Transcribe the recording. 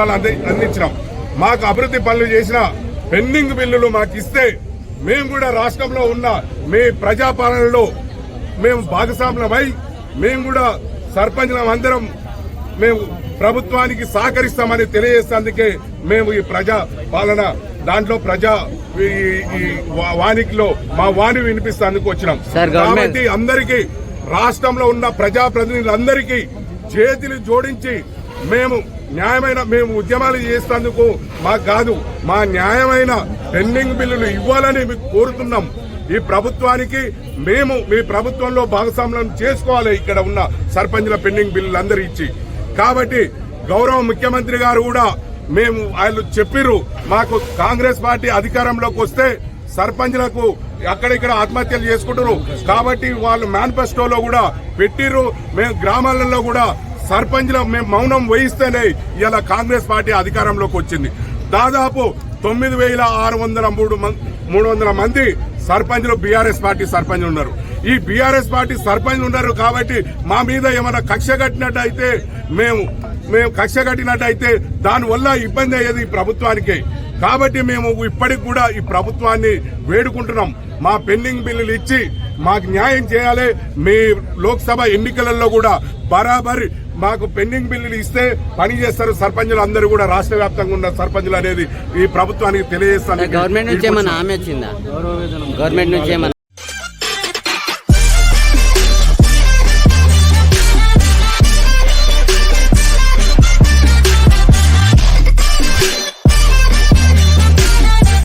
పత్రాలు అంది అందించినాం. మాకు అభివృద్ధి పనులు చేసిన పెండింగ్ బిల్లులు మాకు ఇస్తే మేము కూడా రాష్ట్రంలో ఉన్న మీ ప్రజాపాలనలో మేము భాగస్వాములమై మేము కూడా సర్పంచులం అందరం మేము ప్రభుత్వానికి సహకరిస్తామని తెలియజేసేందుకే మేము ఈ ప్రజా పాలన దాంట్లో ప్రజా ఈ- ఈ వా- వానికిలో మా వాణి వినిపిస్తేందుకు వచ్చినాం. కాబట్టి అందరికీ రాష్ట్రంలో ఉన్న ప్రజాప్రతినిధులందరికీ చేతులు జోడించి మేము న్యాయమైన మేము ఉద్యమాలు చేసేందుకు మాకు కాదు మా న్యాయమైన పెండింగ్ బిల్లులు ఇవ్వాలని మీకు కోరుతున్నాం. ఈ ప్రభుత్వానికి మేము మీ ప్రభుత్వంలో భాగస్వామ్యం చేసుకోవాలి ఇక్కడ ఉన్న సర్పంచుల పెండింగ్ బిల్లులు అందరూ ఇచ్చి కాబట్టి గౌరవ ముఖ్యమంత్రి గారు కూడా మేము వాళ్ళు చెప్పిర్రు మాకు కాంగ్రెస్ పార్టీ అధికారంలోకి వస్తే సర్పంచ్లకు అక్కడిక్కడ ఆత్మహత్యలు చేసుకుంటున్నారు. కాబట్టి వాళ్ళు మేనిఫెస్టోలో కూడా పెట్టిర్రు మేము గ్రామాలలో కూడా సర్పంచ్ల మేము మౌనం వహిస్తేనే ఇలా కాంగ్రెస్ పార్టీ అధికారంలోకి వచ్చింది. దాదాపు తొమ్మిది వేల ఆరు వందల మూడు మం- మూడు వందల మంది సర్పంచ్లు బీఆర్ఎస్ పార్టీ సర్పంచ్లు ఉన్నారు. ఈ బీఆర్ఎస్ పార్టీ సర్పంచ్లు ఉన్నారు కాబట్టి మా మీద ఏమైనా కక్ష కట్టినట్టయితే మేము మేము కక్ష కట్టినట్టయితే దానివల్ల ఇబ్బంది అయ్యేది ఈ ప్రభుత్వానికి. కాబట్టి మేము ఇప్పటికి కూడా ఈ ప్రభుత్వాన్ని వేడుకుంటున్నాం. మా పెండింగ్ బిల్లులు ఇచ్చి మాకు న్యాయం చేయాలి. మీ లోక్సభ ఎన్నికలలో కూడా బరాబరి మాకు పెండింగ్ బిల్లులు ఇస్తే పని చేస్తారు సర్పంచులు అందరూ కూడా రాష్ట్ర వ్యాప్తంగా ఉన్న సర్పంచులు అనేది ఈ ప్రభుత్వానికి తెలియజేస్తాను. గవర్నమెంట్ నుంచి ఏమైనా వచ్చిందా? గవర్నమెంట్ నుంచి